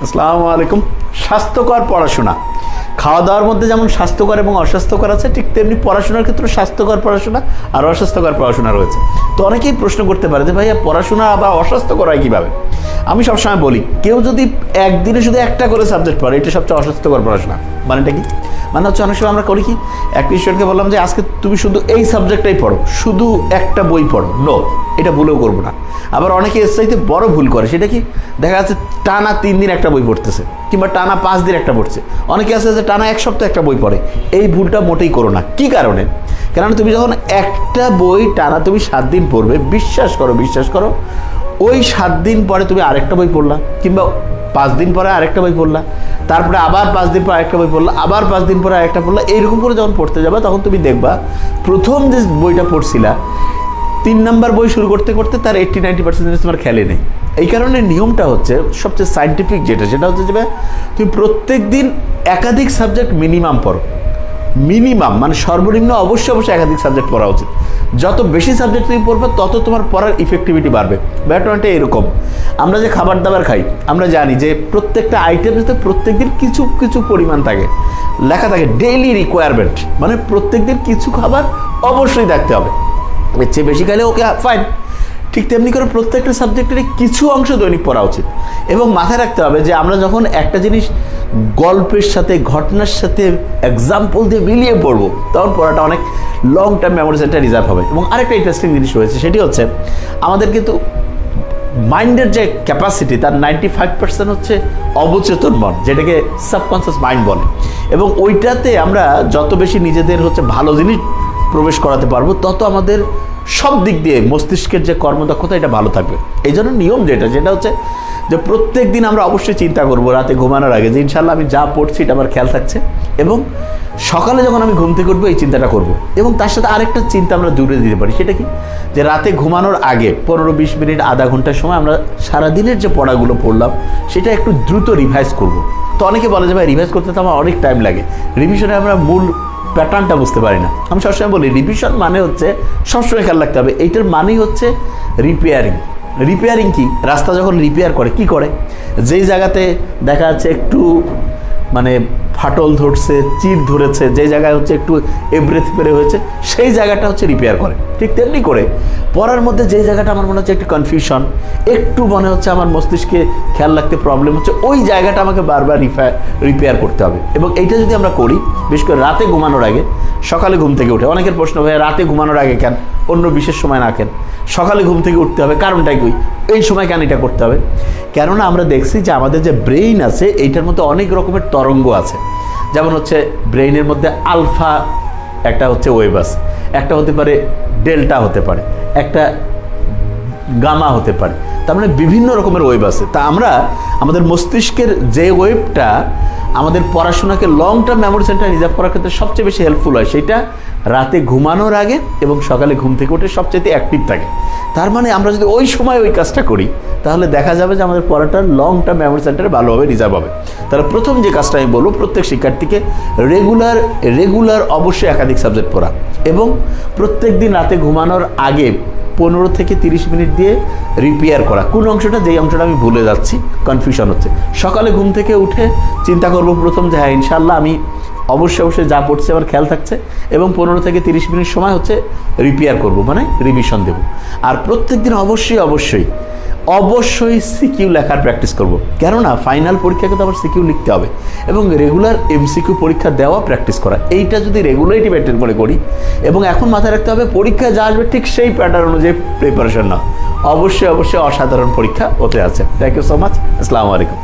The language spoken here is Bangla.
আসসালামু আলাইকুম। স্বাস্থ্যকর পড়াশোনা। খাওয়া দাওয়ার মধ্যে যেমন স্বাস্থ্যকর এবং অস্বাস্থ্যকর আছে, ঠিক তেমনি পড়াশোনার ক্ষেত্রে স্বাস্থ্যকর পড়াশোনা আর অস্বাস্থ্যকর পড়াশোনা রয়েছে। তো অনেকেই প্রশ্ন করতে পারে যে, ভাইয়া, পড়াশোনা বা অস্বাস্থ্যকর হয় কীভাবে? আমি সবসময় বলি, কেউ যদি একদিনে শুধু একটা করে সাবজেক্ট পড়ে, এটা সবচেয়ে অস্বাস্থ্যকর পড়াশোনা। মানেটা কি? মানে হচ্ছে অনেক সময় আমরা করি কি, এক স্টুডেন্টকে বললাম যে, আজকে তুমি শুধু এই সাবজেক্টটাই পড়ো, শুধু একটা বই পড়ো নো এটা ভুলেও করব না। আবার অনেকে এর চাইতে বড় ভুল করে, সেটা কি, দেখা যাচ্ছে টানা তিন দিন একটা বই পড়তেছে, কিংবা টানা পাঁচ দিন একটা পড়ছে। অনেকে আছে যে টানা এক সপ্তাহ একটা বই পড়ে, এই ভুলটা মোটেই করো না। কী কারণে? কেননা তুমি যখন একটা বই টানা তুমি সাত দিন পড়বে, বিশ্বাস করো বিশ্বাস করো, ওই সাত দিন পরে তুমি আরেকটা বই পড়লা, কিংবা পাঁচ দিন পরে আরেকটা বই পড়লা। তারপরে আবার পাঁচ দিন পর একটা বই পড়ল, আবার পাঁচ দিন পরে আরেকটা পড়ল, এইরকম করে যখন পড়তে যাবা, তখন তুমি দেখবা, প্রথম যে বইটা পড়ছিলা, তিন নাম্বার বই শুরু করতে করতে তার এইট্টি নাইনটি পার্সেন্ট তোমার খেলে নেই। এই কারণে নিয়মটা হচ্ছে, সবচেয়ে সাইন্টিফিক যেটা, সেটা হচ্ছে যে, তুমি প্রত্যেক দিন একাধিক সাবজেক্ট মিনিমাম পড়ো। মিনিমাম মানে সর্বনিম্ন অবশ্যই অবশ্যই একাধিক সাবজেক্ট পড়া উচিত। যত বেশি সাবজেক্ট তুমি পড়বে, তত তোমার পড়ার ইফেক্টিভিটি বাড়বে। ব্যাটনটা এরকম। আমরা যে খাবার দাবার খাই, আমরা জানি যে প্রত্যেকটা আইটেম যাতে প্রত্যেক দিন কিছু কিছু পরিমাণ থাকে। লেখা থাকে ডেইলি রিকোয়ারমেন্ট মানে প্রত্যেক দিন কিছু খাবার অবশ্যই থাকতে হবে। এর চেয়ে বেশি খাইলে ওকে ফাইন ঠিক তেমনি করে প্রত্যেকটা সাবজেক্টেরই কিছু অংশ দৈনিক পড়া উচিত। এবং মাথায় রাখতে হবে যে আমরা যখন একটা জিনিস গল্পের সাথে, ঘটনার সাথে এক্সাম্পল দিয়ে মিলিয়ে পড়ব। তখন পড়াটা অনেক long term memory centre reserve হবে। এবং আরেকটা ইন্টারেস্টিং জিনিস রয়েছে, সেটি হচ্ছে আমাদের কিন্তু মাইন্ডের যে ক্যাপাসিটি তার নাইনটি ফাইভ পার্সেন্ট হচ্ছে অবচেতন মন, যেটাকে সাবকনসিয়াস মাইন্ড বলে। এবং ওইটাতে আমরা যত বেশি নিজেদের হচ্ছে ভালো জিনিস প্রবেশ করাতে পারব, তত আমাদের সব দিক দিয়ে মস্তিষ্কের যে কর্মদক্ষতা, এটা ভালো থাকবে। এই জন্য নিয়ম যেটা যেটা হচ্ছে যে প্রত্যেক দিন আমরা অবশ্যই চিন্তা করব রাতে ঘুমানোর আগে যে ইনশাল্লাহ আমি যা পড়ছি এটা আমার খেয়াল থাকছে। এবং সকালে যখন আমি ঘুম থেকে উঠবো এই চিন্তাটা করব। এবং তার সাথে আরেকটা চিন্তা আমরা দূরে দিতে পারি, সেটা কি? যে রাতে ঘুমানোর আগে পনেরো বিশ মিনিট আধা ঘণ্টার সময় আমরা সারাদিনের যে পড়াগুলো পড়লাম, সেটা একটু দ্রুত রিভাইজ করব। তো অনেকে বলে যে ভাই, রিভাইজ করতে তো আমার অনেক টাইম লাগে। রিভিশনে আমরা মূল প্যাটার্নটা বুঝতে পারি না। আমি সবসময় বলি রিভিশন মানে হচ্ছে সবসময় খেয়াল রাখতে হবে। এইটার মানেই হচ্ছে রিপেয়ারিং রিপেয়ারিং কি? রাস্তা যখন রিপেয়ার করে, কি করে? যেই জায়গাতে দেখা যাচ্ছে একটু মানে ফাটল ধরছে, চির ধরেছে যে জায়গায় হচ্ছে একটু এব্রেথ পেরে হয়েছে, সেই জায়গাটা হচ্ছে রিপেয়ার করে। ঠিক তেমনি করে। পড়ার মধ্যে যে জায়গাটা আমার মনে হচ্ছে একটু কনফিউশন একটু মনে হচ্ছে আমার মস্তিষ্কে খেয়াল রাখতে প্রবলেম হচ্ছে, ওই জায়গাটা আমাকে বারবার রিপেয়ার করতে হবে। এবং এইটা যদি আমরা করি, বিশেষ করে রাতে ঘুমানোর আগে, সকালে ঘুম থেকে উঠে, অনেকের প্রশ্ন ভাই রাতে ঘুমানোর আগে কেন? অন্য বিশেষ সময় না কেন। সকালে ঘুম থেকে উঠতে হবে, কারণটাই কই? এই সময় কেন এটা করতে হবে? কেননা আমরা দেখছি যে আমাদের যে ব্রেইন আছে, এইটার মধ্যে অনেক রকমের তরঙ্গ আছে। যেমন হচ্ছে ব্রেইনের মধ্যে আলফা একটা হচ্ছে আছে, একটা হতে পারে ডেল্টা হতে পারে, একটা গামা হতে পারে। তার মানে বিভিন্ন রকমের ওয়েব আছে। তা আমরা আমাদের মস্তিষ্কের যে ওয়েবটা আমাদের পড়াশোনাকে long term memory centre reserve করার ক্ষেত্রে সবচেয়ে বেশি হেল্পফুল হয়, সেটা রাতে ঘুমানোর আগে এবং সকালে ঘুম থেকে উঠে সবচেয়ে অ্যাক্টিভ থাকে। তার মানে আমরা যদি ওই সময় ওই কাজটা করি, তাহলে দেখা যাবে যে আমাদের পড়াটা লং টার্ম মেমোরি সেন্টারে ভালোভাবে রিজার্ভ হবে। তাহলে প্রথম যে কাজটা আমি বলব, প্রত্যেক শিক্ষার্থীকে রেগুলার রেগুলার অবশ্যই একাধিক সাবজেক্ট পড়া এবং প্রত্যেক দিন রাতে ঘুমানোর আগে পনেরো থেকে তিরিশ মিনিট দিয়ে রিপেয়ার করা। কোন অংশটা? যেই অংশটা আমি ভুলে যাচ্ছি কনফিউশন হচ্ছে। সকালে ঘুম থেকে উঠে চিন্তা করব প্রথম যে হ্যাঁ ইনশাল্লাহ আমি অবশ্যই অবশ্যই যা পড়ছে আমার খেয়াল থাকছে এবং পনেরো থেকে তিরিশ মিনিট সময় হচ্ছে রিপেয়ার করব মানে রিভিশন দেব। আর প্রত্যেক দিন অবশ্যই অবশ্যই অবশ্যই সিকিউ লেখার প্র্যাকটিস করব। কেননা ফাইনাল পরীক্ষাকে তো আবার সিকিউ লিখতে হবে। এবং রেগুলার এমসিকিউ পরীক্ষা দেওয়া প্র্যাকটিস করা। এইটা যদি রেগুলারিটি প্যাটার্ন করে করি, এবং এখন মাথায় রাখতে হবে পরীক্ষা যা আসবে ঠিক সেই প্যাটার্ন অনুযায়ী প্রিপারেশন না অবশ্যই অবশ্যই অসাধারণ পরীক্ষা হতে আছে। থ্যাংক ইউ সো মাচ আসসালামু আলাইকুম